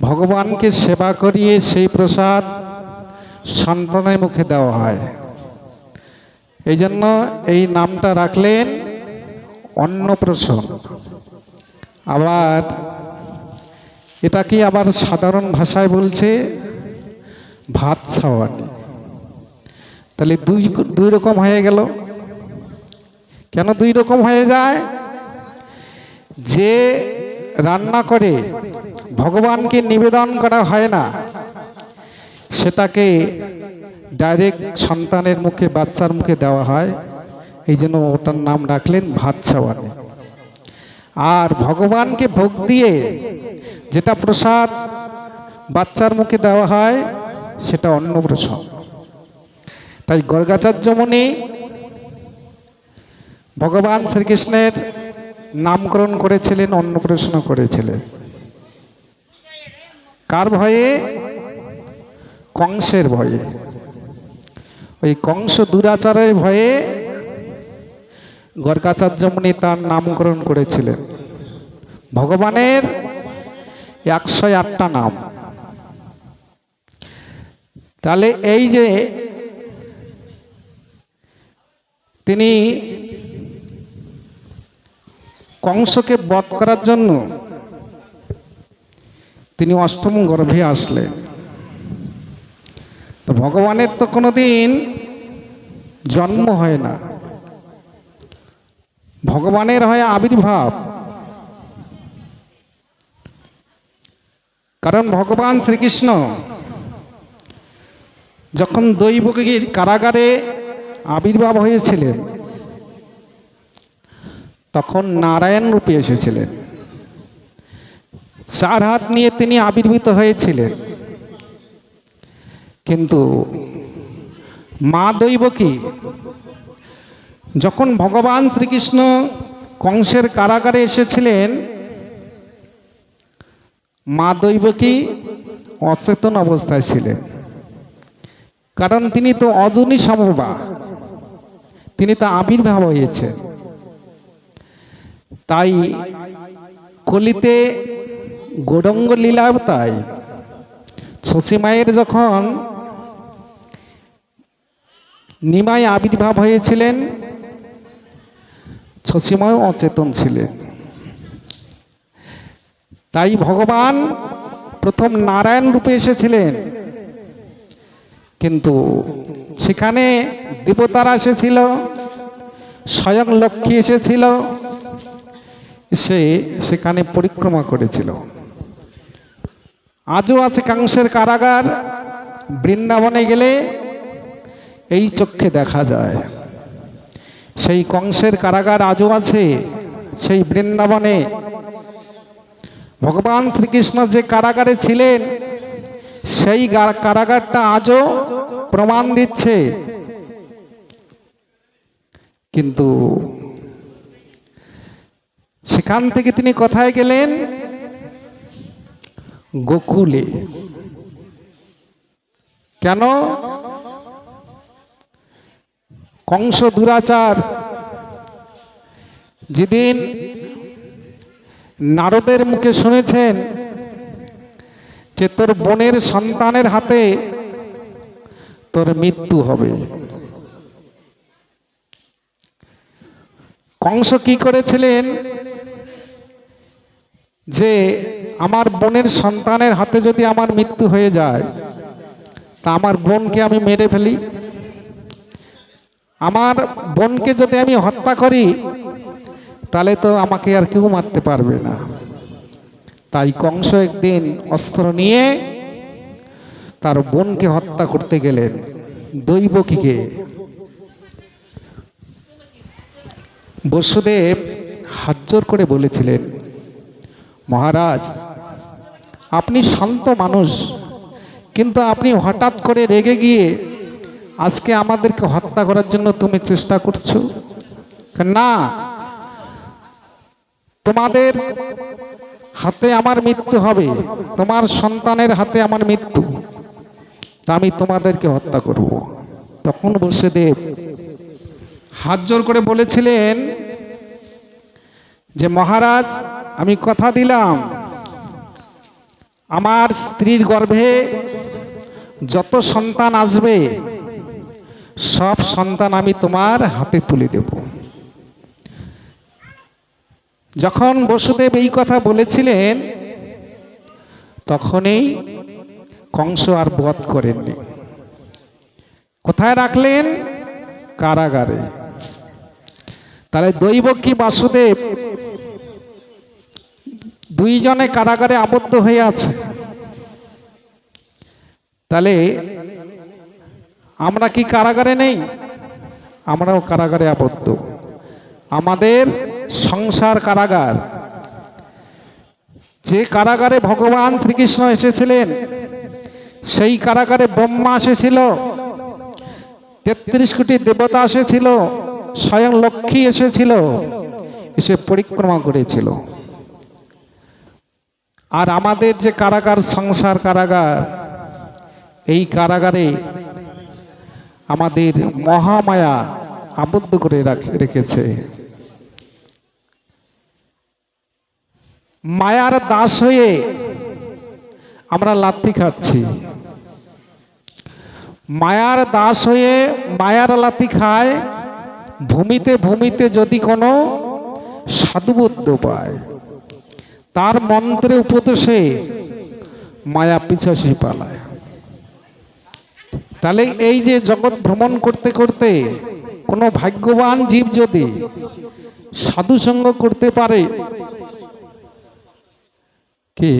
ভগবানকে সেবা করিয়ে সেই প্রসাদ সন্তানের মুখে দেওয়া হয়। এই জন্য এই নামটা রাখলেন অন্নপ্রসন আবার এটা কি আবার সাধারণ ভাষায় বলছে? ভাত ছাওয়ানি। তাহলে দুই দুই রকম হয়ে গেল। কেন দুই রকম হয়ে যায়? যে রান্না করে ভগবানকে নিবেদন করা হয় না। সেটাকে ডাইরেক্ট সন্তানের মুখে, বাচ্চার মুখে দেওয়া হয়। এই জন্য ওটার নাম রাখলেন ভাত ছাওয়ানি আর ভগবানকে ভোগ দিয়ে যেটা প্রসাদ বাচ্চার মুখে দেওয়া হয়, সেটা অন্নপ্রসন তাই গর্গাচার্য মুনি ভগবান শ্রীকৃষ্ণের নামকরণ করেছিলেন অন্নপ্রসন্ন করেছিলেন। কার ভয়ে? কংসের ভয়ে। ওই কংস দুরাচারের ভয়ে গর্গাচার্য মুনি তার নামকরণ করেছিলেন। ভগবানের একশো আটটা নাম। তাহলে এই যে তিনি কংসকে বধ করার জন্য তিনি অষ্টম গর্ভে আসলেন। তো ভগবানের তো কোনো দিন জন্ম হয় না। ভগবানের হয় আবির্ভাব। কারণ ভগবান শ্রীকৃষ্ণ যখন দৈবকীর কারাগারে আবির্ভাব হয়েছিলেন, তখন নারায়ণ রূপে এসেছিলেন। চার হাত নিয়ে তিনি আবির্ভূত হয়েছিলেন। কিন্তু মা দৈবকী যখন ভগবান শ্রীকৃষ্ণ কংসের কারাগারে এসেছিলেন, মা দৈবকী অচেতন অবস্থায় ছিলেন। কারণ তিনি তো অজনী সমবা। তিনি তো আবির্ভাব হয়েছে তাই কলিতে গোডঙ্গ লীলাও শশী মায়ের যখন নিমায় আবির্ভাব হয়েছিলেন শশীময় অচেতন ছিলেন। তাই ভগবান প্রথম নারায়ণ রূপে এসেছিলেন। কিন্তু সেখানে দেবতারা এসেছিল, স্বয়ং লক্ষ্মী এসেছিল, সে সেখানে পরিক্রমা করেছিল। আজও আছে কাংসের কারাগার। বৃন্দাবনে গেলে এই চক্ষে দেখা যায়। সেই কংসের কারাগার আজও আছে, সেই বৃন্দাবনে। ভগবান শ্রীকৃষ্ণ যে কারাগারে ছিলেন, সেই কারাগারটা আজও প্রমাণ দিচ্ছে। কিন্তু সেখান থেকে তিনি কোথায় গেলেন? গোকুলে। কেন? কংস দুরাচার যেদিন নারদের মুখে শুনেছেন যে তোর বোনের সন্তানের হাতে তোর মৃত্যু হবে। কংস কি করেছিলেন? যে আমার বোনের সন্তানের হাতে যদি আমার মৃত্যু হয়ে যায়, তা আমার বোনকে আমি মেরে ফেলি। আমার বোনকে যদি আমি হত্যা করি, তাহলে তো আমাকে আর কেউ মারতে পারবে না। তাই কংস একদিন অস্ত্র নিয়ে তার বোনকে হত্যা করতে গেলেন দৈবকীকে। বসুদেব হাজ্জর করে বলেছিলেন মহারাজ, আপনি শান্ত মানুষ, কিন্তু আপনি হঠাৎ করে রেগে গিয়ে আজকে আমাদেরকে হত্যা করার জন্য তুমি চেষ্টা করছ। না, তোমাদের হাতে আমার মৃত্যু হবে, তোমার সন্তানের হাতে আমার মৃত্যু। তা আমি তোমাদেরকে হত্যা করব। তখন বসুদেব হাত জোর করে বলেছিলেন যে, মহারাজ আমি কথা দিলাম। আমার স্ত্রীর গর্ভে যত সন্তান আসবে, সব সন্তান আমি তোমার হাতে তুলে দেব। যখন বসুদেব এই কথা বলেছিলেন, তখনই কংস আর বধ করেননি। কোথায় রাখলেন? কারাগারে। তাহলে দৈবকী বাসুদেব দুইজনে কারাগারে আবদ্ধ হয়ে আছে। তাহলে আমরা কি কারাগারে নেই? আমরাও কারাগারে আবদ্ধ। আমাদের সংসার কারাগার। যে কারাগারে ভগবান শ্রীকৃষ্ণ এসেছিলেন, সেই কারাগারে ব্রহ্মা এসেছিল, তেত্রিশ কোটি দেবতা এসেছিল, স্বয়ং লক্ষ্মী এসেছিল, এসে পরিক্রমা করেছিল। আর আমাদের যে কারাগার, সংসার কারাগার, এই কারাগারে আমাদের মহামায়া আবদ্ধ করে রাখ- রেখেছে। মায়ার দাস হয়ে আমরা লাথি খাচ্ছি। মায়ার দাস হয়ে মায়ার লাথি খায়, ভূমিতে ভূমিতে যদি কোনো সাধুবদ্ধ পায়। তার মন্ত্রে উপদেশে মায়া পিছাসি পালায়। তাহলে এই যে জগৎ ভ্রমণ করতে করতে কোনো ভাগ্যবান জীব যদি সাধুসঙ্গ করতে পারে, কি?